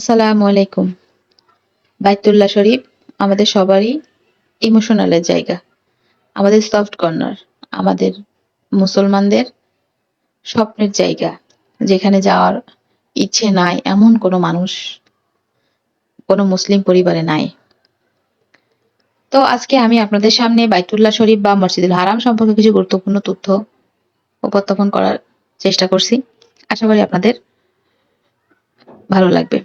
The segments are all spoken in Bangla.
আসসালামু আলাইকুম। বাইতুল্লাহ শরীফ আমাদের সবারই ইমোশনালের জায়গা। আমাদের সফট কর্নার আমাদের মুসলমানদের স্বপ্নের জায়গা। যেখানে যাওয়ার ইচ্ছে নাই, এমন কোনো মানুষ, কোনো মুসলিম পরিবারে নাই। তো আজকে আমি আপনাদের সামনে বাইতুল্লাহ শরীফ বা মসজিদুল হারাম সম্পর্কে কিছু গুরুত্বপূর্ণ তথ্য উপস্থাপন করার চেষ্টা করছি। আশা করি আপনাদের ভালো লাগবে।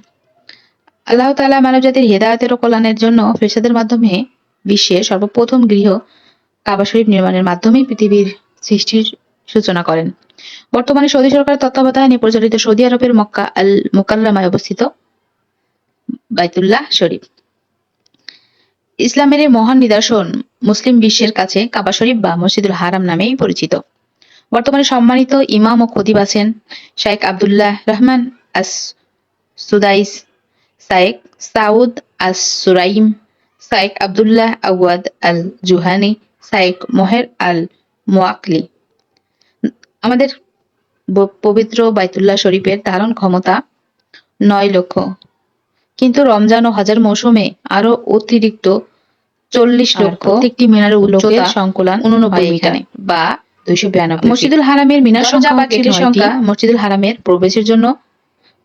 আল্লাহ তাআলা মানবজাতির হেদায়তের ও কল্যাণের জন্য ফেরেশতাদের মাধ্যমে বিশ্বের সর্বপ্রথম গৃহ কাবা শরীফ নির্মাণের মাধ্যমে পৃথিবীর সৃষ্টির সূচনা করেন। বর্তমানে সৌদি সরকারের তত্ত্বাবধানে পরিচালিত সৌদি আরবের মক্কা আল মুকাল্লামায় অবস্থিত বাইতুল্লাহ শরীফ। ইসলামের মহান নিদর্শন মুসলিম বিশ্বের কাছে কাবা শরীফ বা মসজিদুল হারাম নামেই পরিচিত। বর্তমানে সম্মানিত ইমাম ও খতিব আছেন Sheikh Abdullah Rahman As Sudais As Suraim Sheikh Abdullah Awad Al Juhani Sheikh Maher Al Muaiqly আমাদের পবিত্র বাইতুল্লাহ শরীফের ধারণ ক্ষমতা নয় লক্ষ। কিন্তু রমজান ও হাজার মৌসুমে আরও অতিরিক্ত চল্লিশ লক্ষ প্রত্যেকটি মিনারের উচ্চতা লোকের সংকুলান উননব্বই মিটার বা দুইশো বিরানব্বই মসজিদুল হারামের মিনার সংখ্যা বা গেটের সংখ্যা মসজিদুল হারামের প্রবেশের জন্য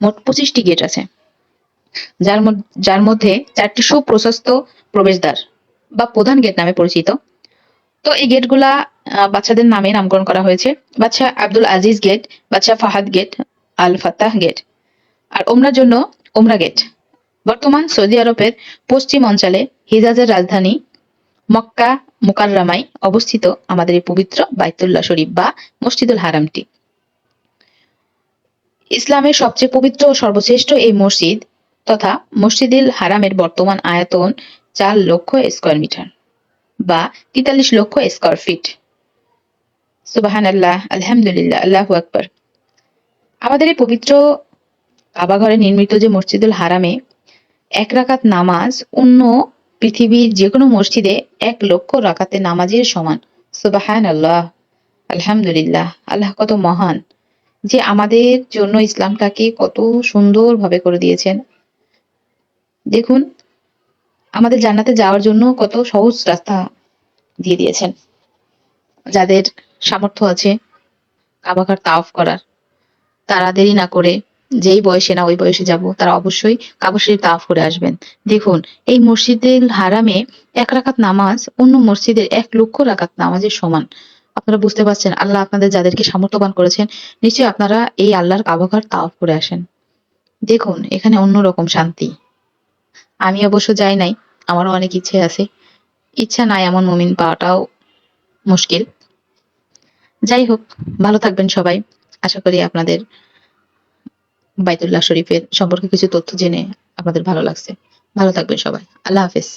মোট পঁচিশটি গেট আছে। যার মধ্যে যার মধ্যে চারটি সুপ্রশস্ত প্রবেশদ্বার বা প্রধান গেট নামে পরিচিত। তো এই গেটগুলা বাচ্চাদের নামে নামকরণ করা হয়েছে। বাচ্চা আব্দুল আজিজ গেট বাচ্চা Fahad gate Al Fatah gate আর ওমরার জন্য ওমরা গেট বর্তমান সৌদি আরবের পশ্চিম অঞ্চলে হিজাজের রাজধানী মক্কা মুকাররামায় অবস্থিত আমাদের এই পবিত্র বাইতুল্লাহ শরীফ বা মসজিদুল হারামটি। ইসলামের সবচেয়ে পবিত্র ও সর্বশ্রেষ্ঠ এই মসজিদ তথা মসজিদুল হারামের বর্তমান আয়তন চার লক্ষ স্কোয়ার মিটার বা তেতাল্লিশ লক্ষ স্কোয়ার ফিট সুবাহান আল্লাহ আলহামদুলিল্লাহ, আল্লাহু আকবার। আমাদের এই পবিত্র কাবাঘরে নির্মিত যে মসজিদুল হারামে এক রাকাত নামাজ অন্য পৃথিবীর যে কোনো মসজিদে এক লক্ষ রাকাতে নামাজের সমান। সুবাহান আল্লাহ আলহামদুলিল্লাহ, আল্লাহ কত মহান যে আমাদের জন্য ইসলামটাকে কত সুন্দরভাবে করে দিয়েছেন। দেখুন, আমাদের জান্নাতে যাওয়ার জন্য কত সহজ রাস্তা দিয়ে দিয়েছেন। যাদের সামর্থ্য আছে কাবাঘর তাওফ করার, তারা দেরি না করে যেই বয়সে না ওই বয়সে যাব, তারা অবশ্যই কাবা শরীফ তাওয়াফ করে আসবেন। দেখুন, এই মসজিদের হারামে এক রাকাত নামাজ অন্য মসজিদের এক লক্ষ রাকাত নামাজের সমান। আপনারা বুঝতে পারছেন, আল্লাহ আপনাদের যাদেরকে সামর্থ্যবান করেছেন, নিশ্চয়ই আপনারা এই আল্লাহর কাবাঘর তাওয়াফ করে আসেন। দেখুন, এখানে অন্যরকম শান্তি। আমি অবশ্য যাই নাই, আমারও অনেক ইচ্ছে আছে। ইচ্ছা নাই এমন মুমিন পাওয়াটাও মুশকিল। যাই হোক, ভালো থাকবেন সবাই। আশা করি আপনাদের বাইতুল্লাহ শরীফের সম্পর্কে কিছু তথ্য জেনে আপনাদের ভালো লাগছে। ভালো থাকবেন সবাই। আল্লাহ হাফেজ।